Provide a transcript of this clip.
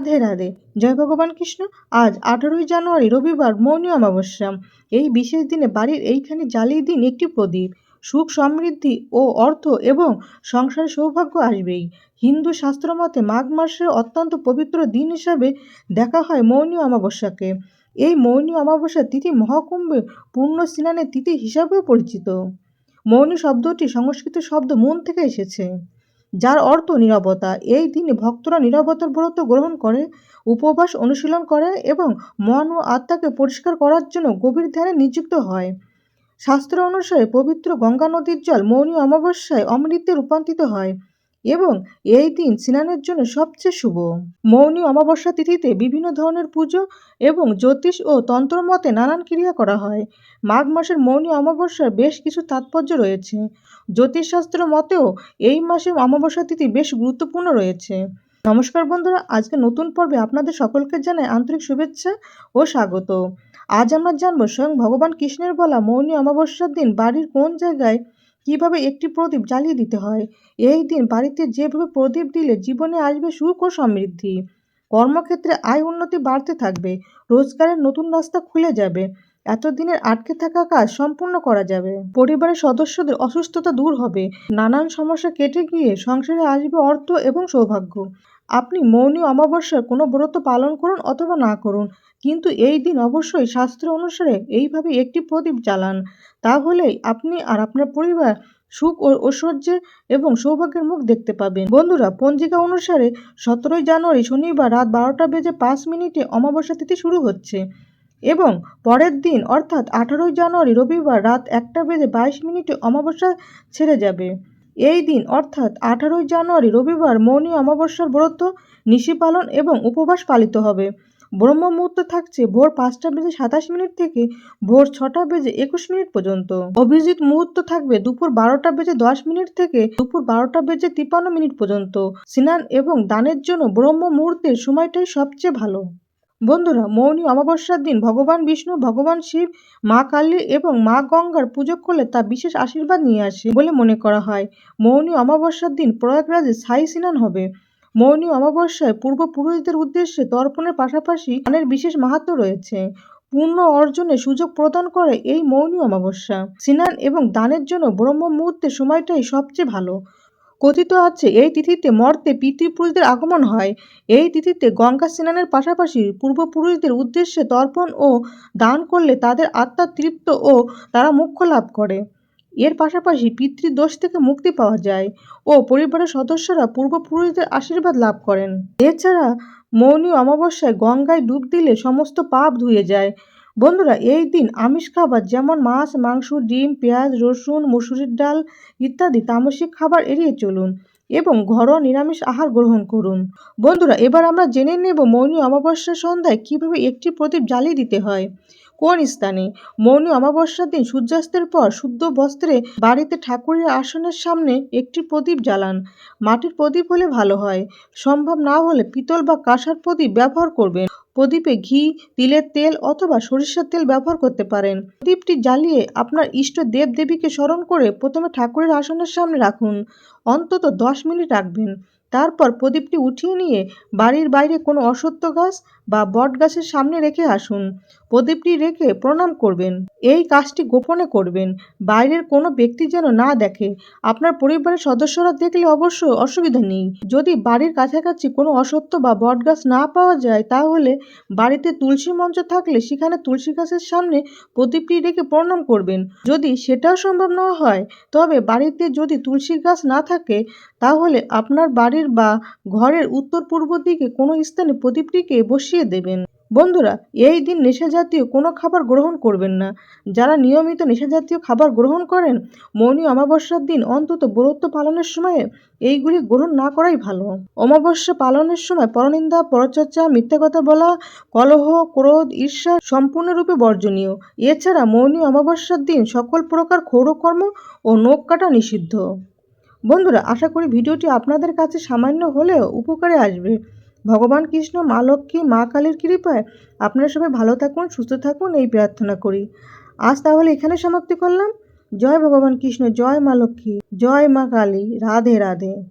রাধে রাধে। জয় ভগবান কৃষ্ণ। আজ আঠারোই জানুয়ারি, রবিবার, মৌনী অমাবস্যা। এই বিশেষ দিনে বাড়ির এইখানে জ্বালিয়ে দিন একটি প্রদীপ। সুখ, সমৃদ্ধি ও অর্থ এবং সংসারে সৌভাগ্য আসবেই। হিন্দু শাস্ত্র মতে মাঘ মাসে অত্যন্ত পবিত্র দিন হিসাবে দেখা হয় মৌনী অমাবস্যাকে। এই মৌনী অমাবস্যা তিথি মহাকুম্ভে পূর্ণ স্নানের তিথি হিসাবেও পরিচিত। মৌনী শব্দটি সংস্কৃত শব্দ মন থেকে এসেছে। যার অর্থ নীরবতা। এই দিনে ভক্তরা নিরবতার ব্রত গ্রহণ করে, উপবাস অনুশীলন করে এবং মন ও আত্মাকে পরিষ্কার করার জন্য গভীর ধ্যানে নিযুক্ত হয়। শাস্ত্র অনুসারে পবিত্র গঙ্গা নদীর জল মৌনী অমাবস্যায় অমৃতে রূপান্তরিত হয়। এবং এই দিন স্নানের জন্য সবচেয়ে শুভ। মৌনী অমাবস্যা তিথিতে বিভিন্ন ধরনের পুজো এবং জ্যোতিষ ও তন্ত্র মতে নানান ক্রিয়া করা হয়। মাঘ মাসের মৌনী অমাবস্যার বেশ কিছু তাৎপর্য রয়েছে। জ্যোতিষশাস্ত্র মতেও এই মাসে অমাবস্যা তিথি বেশ গুরুত্বপূর্ণ রয়েছে। নমস্কার বন্ধুরা, আজকে নতুন পর্বে আপনাদের সকলকে জানাই আন্তরিক শুভেচ্ছা ও স্বাগত। আজ আমরা জানব স্বয়ং ভগবান কৃষ্ণের বলা মৌনী অমাবস্যার দিন বাড়ির কোন জায়গায় কীভাবে একটি প্রদীপ জ্বালিয়ে দিতে হয়? এই দিন বাড়িতে যেভাবে প্রদীপ দিলে জীবনে আসবে সুখ ও সমৃদ্ধি। কর্মক্ষেত্রে আয় উন্নতি বাড়তে থাকবে, রোজগারের নতুন রাস্তা খুলে যাবে, এতদিনের আটকে থাকা কাজ সম্পূর্ণ করা যাবে। পরিবারের সদস্যদের অসুস্থতা দূর হবে, নানান সমস্যা কেটে গিয়ে সংসারে আসবে অর্থ এবং সৌভাগ্য। আপনি মৌনী অমাবস্যার কোনো ব্রত পালন করুন অথবা না করুন, কিন্তু এই দিন অবশ্যই শাস্ত্র অনুসারে এইভাবে একটি প্রদীপ জ্বালান। তাহলেই আপনি আর আপনার পরিবার সুখ ও ঐশ্বর্যের এবং সৌভাগ্যের মুখ দেখতে পাবেন। বন্ধুরা, পঞ্জিকা অনুসারে সতেরোই জানুয়ারি শনিবার রাত বারোটা বেজে পাঁচ মিনিটে অমাবস্যা তিথি শুরু হচ্ছে এবং পরের দিন অর্থাৎ আঠারোই জানুয়ারি রবিবার রাত একটা বেজে বাইশ মিনিটে অমাবস্যা ছেড়ে যাবে। এই দিন, অর্থাৎ আঠারোই জানুয়ারি রবিবার মৌনী অমাবস্যার ব্রত, নিশি পালন এবং উপবাস পালিত হবে। ব্রহ্ম মুহূর্ত থাকছে ভোর পাঁচটা বেজে সাতাশ মিনিট থেকে ভোর ছটা বেজে একুশ মিনিট পর্যন্ত। অভিজিৎ মুহূর্ত থাকবে দুপুর বারোটা বেজে দশ মিনিট থেকে দুপুর বারোটা বেজে তিপ্পান্ন মিনিট পর্যন্ত। স্নান এবং দানের জন্য ব্রহ্ম মুহূর্তের সময়টাই সবচেয়ে ভালো। বন্ধুরা, মৌনী অমাবস্যার দিন ভগবান বিষ্ণু, ভগবান শিব, মা কালী এবং মা গঙ্গার পুজো করলে তা বিশেষ আশীর্বাদ নিয়ে আসে বলে মনে করা হয়। মৌনী অমাবস্যার দিন প্রয়াগরাজে সাই স্নান হবে। মৌনী অমাবস্যায় পূর্বপুরুষদের উদ্দেশ্যে তর্পণের পাশাপাশি দানের বিশেষ মাহাত্ম রয়েছে। পূর্ণ অর্জনে সুযোগ প্রদান করে এই মৌনী অমাবস্যা। স্নান এবং দানের জন্য ব্রহ্ম মুহূর্তের সময়টাই সবচেয়ে ভালো। কথিত আছে, এই তিথিতে মর্তে পিতৃপুরুষদের আগমন হয়। এই তিথিতে গঙ্গা স্নানের পাশাপাশি পূর্বপুরুষদের উদ্দেশ্যে তর্পণ ও দান করলে তাদের আত্মা তৃপ্ত ও তারা মোক্ষ লাভ করে। এর পাশাপাশি পিতৃদোষ থেকে মুক্তি পাওয়া যায় ও পরিবারের সদস্যরা পূর্বপুরুষদের আশীর্বাদ লাভ করেন। এছাড়া মৌনী অমাবস্যায় গঙ্গায় ডুব দিলে সমস্ত পাপ ধুয়ে যায়। বন্ধুরা, এই দিন আমিষ খাবার যেমন মাছ, মাংস, ডিম, পেঁয়াজ, রসুন, মুসুরির ডাল ইত্যাদি তামসিক খাবার এড়িয়ে চলুন এবং ঘরোয়া নিরামিষ আহার গ্রহণ করুন। বন্ধুরা, এবার আমরা জেনে নেব মৌনী অমাবস্যার সন্ধ্যায় কীভাবে একটি প্রদীপ জ্বালিয়ে দিতে হয়। কোন স্থানে? মৌনী অমাবস্যার দিন সূর্যাস্তের পর শুদ্ধ বস্ত্রে বাড়িতে ঠাকুরের আসনের সামনে একটি প্রদীপ জ্বালান। মাটির প্রদীপ হলে ভালো হয়, সম্ভব না হলে পিতল বা কাঁসার প্রদীপ ব্যবহার করবেন। প্রদীপে ঘি, তিলের তেল অথবা সরিষার তেল ব্যবহার করতে পারেন। প্রদীপটি জ্বালিয়ে আপনার ইষ্ট দেব দেবীকে স্মরণ করে প্রথমে ঠাকুরের আসনের সামনে রাখুন। অন্তত দশ মিনিট রাখবেন। তারপর প্রদীপটি উঠিয়ে নিয়ে বাড়ির বাইরে কোনো অসত্য গাছ বা বট গাছের সামনে রেখে আসুন। প্রদীপটি রেখে প্রণাম করবেন। এই কাজটি গোপনে করবেন। বাইরের কোনো ব্যক্তি যেন না দেখে। আপনার পরিবারের সদস্যরা দেখলে অবশ্য অসুবিধা নেই। যদি বাড়ির কাছাকাছি কোনো অসত্য বা বট গাছ না পাওয়া যায়, তাহলে বাড়িতে তুলসী মঞ্চ থাকলে সেখানে তুলসী গাছের সামনে প্রদীপটি রেখে প্রণাম করবেন। যদি সেটাও সম্ভব না হয়, তবে বাড়িতে যদি তুলসী গাছ না থাকে, তাহলে আপনার বাড়ির বা ঘরের উত্তর পূর্ব দিকে কোনো স্থানে প্রদীপটিকে বসিয়ে দেবেন। বন্ধুরা, এই দিন নেশাজাতীয় কোনো খাবার গ্রহণ করবেন না। যারা নিয়মিত নেশাজাতীয় খাবার গ্রহণ করেন, মৌনী অমাবস্যার দিন অন্তত ব্রত পালনের সময়ে এইগুলি গ্রহণ না করাই ভালো। অমাবস্যা পালনের সময় পরনিন্দা, পরচর্চা, মিথ্যা কথা বলা, কলহ, ক্রোধ, ঈর্ষা সম্পূর্ণরূপে বর্জনীয়। এছাড়া মৌনী অমাবস্যার দিন সকল প্রকার ক্ষৌরকর্ম ও নখ কাটা নিষিদ্ধ। বন্ধুরা, আশা করি ভিডিওটি আপনাদের কাছে সামান্য হলেও উপকারে আসবে। ভগবান কৃষ্ণ, মা লক্ষ্মী, মা কালীর কৃপায় আপনারা সবাই ভালো থাকুন, সুস্থ থাকুন, এই প্রার্থনা করি। আজ তাহলে এখানে সমাপ্তি করলাম। জয় ভগবান কৃষ্ণ, জয় মা লক্ষ্মী, জয় মা কালী। রাধে রাধে।